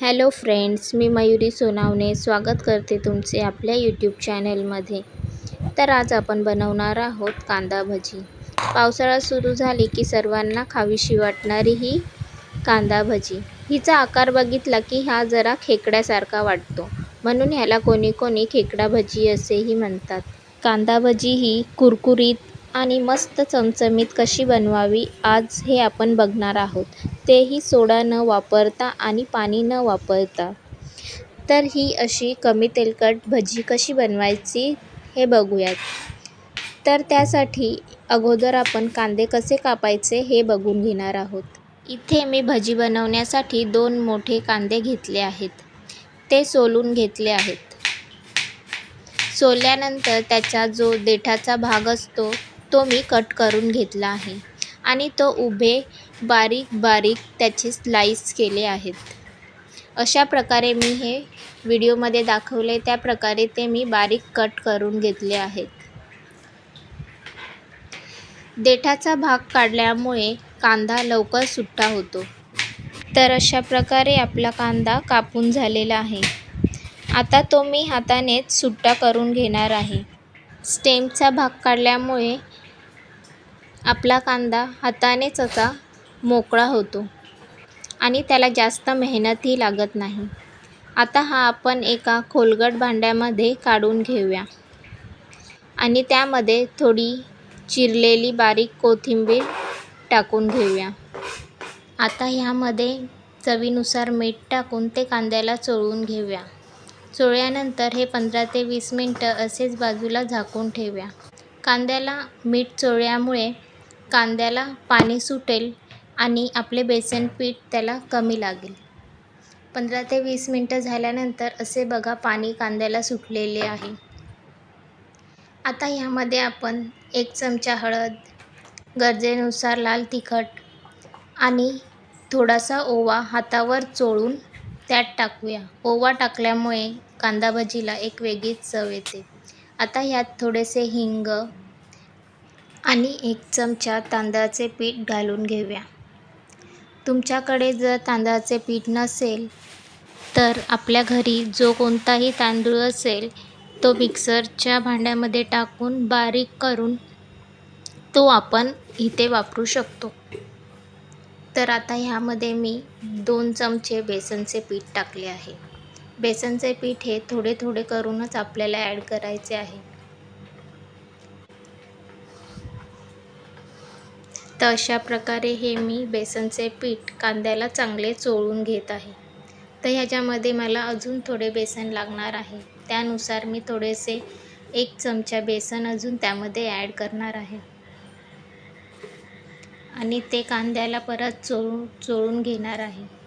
Hello friends मी मयुरी सोनावणे स्वागत करते तुमचे आपल्या यूट्यूब चॅनलमध्ये. तर आज आपण बनवणार आहोत कांदा भजी. पावसाळा सुरू झाली की सर्वांना खावीशी वाटणारी ही कांदा भजी. हिचा आकार बघितला की हा जरा खेकड्यासारखा वाटतो. म्हणून ह्याला कोणी कोणी खेकडा भजी असेही म्हणतात. कांदा भजी ही कुरकुरीत आणि मस्त चमचमीत कशी बनवावी आज हे आपण बघणार आहोत. तेही सोडा न वापरता आणि पाणी न वापरता. तर ही अशी कमी तेलकट भजी कशी बनवायची हे बघूयात. तर त्यासाठी अगोदर आपण कांदे कसे कापायचे हे बघून घेणार आहोत. इथे मी भजी बनवण्यासाठी दोन मोठे कांदे घेतले आहेत. ते सोलून घेतले आहेत. सोलल्यानंतर त्याचा जो देठाचा भाग असतो तो मी कट करून घेतला आहे. आणि तो उभे बारीक बारीक त्याचे स्लाईस केले आहेत. अशा प्रकारे मी हे व्हिडिओमध्ये दाखवले त्या प्रकारे ते मी बारीक कट करून घेतले आहेत. देठाचा भाग काढल्यामुळे कांदा लवकर सुट्टा होतो. तर अशा प्रकारे आपला कांदा कापून झालेला आहे. आता तो मी हातानेच सुट्टा करून घेणार आहे. स्टेमचा भाग काढल्यामुळे आपला कांदा हातानेच असा मोकळा होतो आणि त्याला जास्त मेहनतही लागत नाही. आता हा आपण एका खोलगट भांड्यामध्ये काढून घेऊया. आणि त्यामध्ये थोडी चिरलेली बारीक कोथिंबीर टाकून घेऊया. आता ह्यामध्ये चवीनुसार मीठ टाकून ते कांद्याला चोळून घेऊया. चोळल्यानंतर हे पंधरा ते वीस मिनटं असेच बाजूला झाकून ठेवूया. कांद्याला मीठ चोळल्यामुळे कांद्याला पाणी सुटेल आणि आपले बेसन पीठ त्याला कमी लागेल. पंधरा ते वीस मिनटं झाल्यानंतर असे बघा पाणी कांद्याला सुटलेले आहे. आता ह्यामध्ये आपण एक चमचा हळद गरजेनुसार लाल तिखट आणि थोडासा ओवा हातावर चोळून त्यात टाकूया. ओवा टाकल्यामुळे कांदा भजीला एक वेगळीच चव येते. आता ह्यात थोडेसे हिंग आणि एक चमचा तांदळाचे पीठ घालून घेऊया. तुमच्याकडे जर तांदळाचे पीठ नसेल तर आपल्या घरी जो कोणताही तांदूळ असेल तो मिक्सरच्या भांड्यामध्ये टाकून बारीक करून तो आपण इथे वापरू शकतो. तर आता ह्यामध्ये मी दोन चमचे बेसनचे पीठ टाकले आहे. बेसनचे पीठ हे थोडे थोडे करूनच आपल्याला ॲड करायचे आहे. तर अशा प्रकारे हे मी बेसनचे पीठ कांद्याला चांगले चोळून घेत आहे. तर ह्याच्यामध्ये मला अजून थोडे बेसन लागणार आहे. त्यानुसार मी थोडेसे एक चमचा बेसन अजून त्यामध्ये ॲड करणार आहे. आणि ते कांद्याला परत चोळून चोळून घेणार आहे.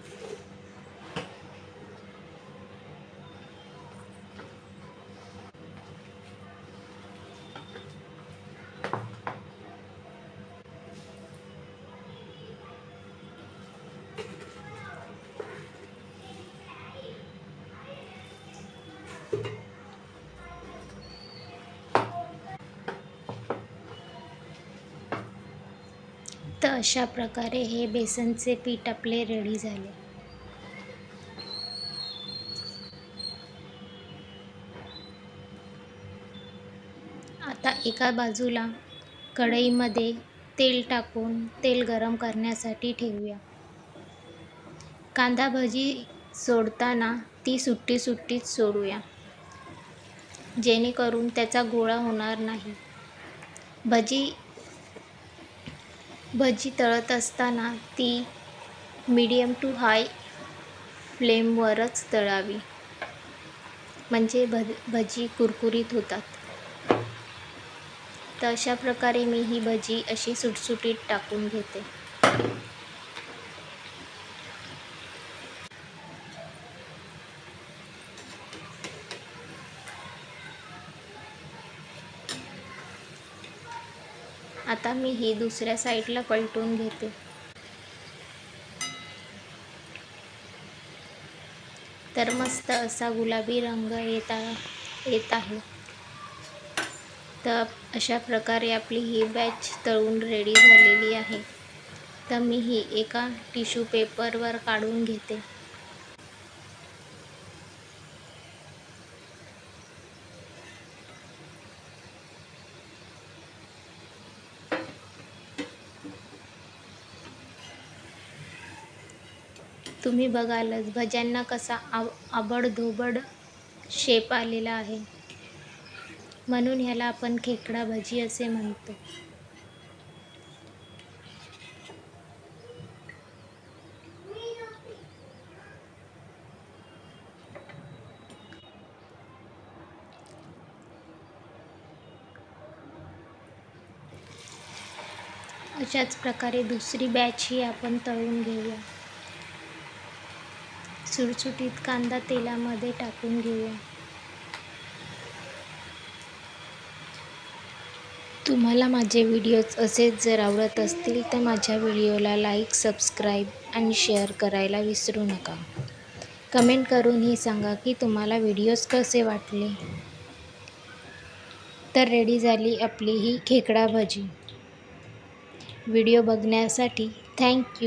तर अशा प्रकारे हे बेसनचे पीठ आपले रेडी झाले. आता एका बाजूला कढईमध्ये तेल टाकून तेल गरम करण्यासाठी ठेवूया. कांदा भजी सोडताना ती सुट्टी सुट्टीच सोडूया. जेणेकरून त्याचा गोळा होणार नाही. भजी भजी तळत असताना ती मीडियम टू हाय फ्लेमवरच तळावी. म्हणजे भ भजी कुरकुरीत होतात. तर अशा प्रकारे मी ही भजी अशी सुटसुटीत टाकून घेते. आता मी ही दुसऱ्या साईडला पलटून घेते. तर मस्त असा गुलाबी रंग येत येत आहे. तर अशा प्रकारे आपली ही बॅच तळून रेडी झालेली आहे. तर मी ही एका टिश्यू पेपरवर काढून घेते. तुम्ही बघालच. भज्यांना कसा आव आबडधोबड शेप आलेला आहे. म्हणून ह्याला आपण खेकडा भजी असे म्हणतो. अशाच प्रकारे दुसरी बॅचही आपण तळून घेऊया. सुटसुटीत कांदा तेलामध्ये टाकून घेऊया. तुम्हाला माझे व्हिडिओज असेच जर आवडत असतील तर माझ्या व्हिडिओला लाईक सबस्क्राईब आणि शेअर करायला विसरू नका. कमेंट करूनही सांगा की तुम्हाला व्हिडिओज कसे वाटले. तर रेडी झाली आपली ही खेकडा भजी. व्हिडिओ बघण्यासाठी थँक्यू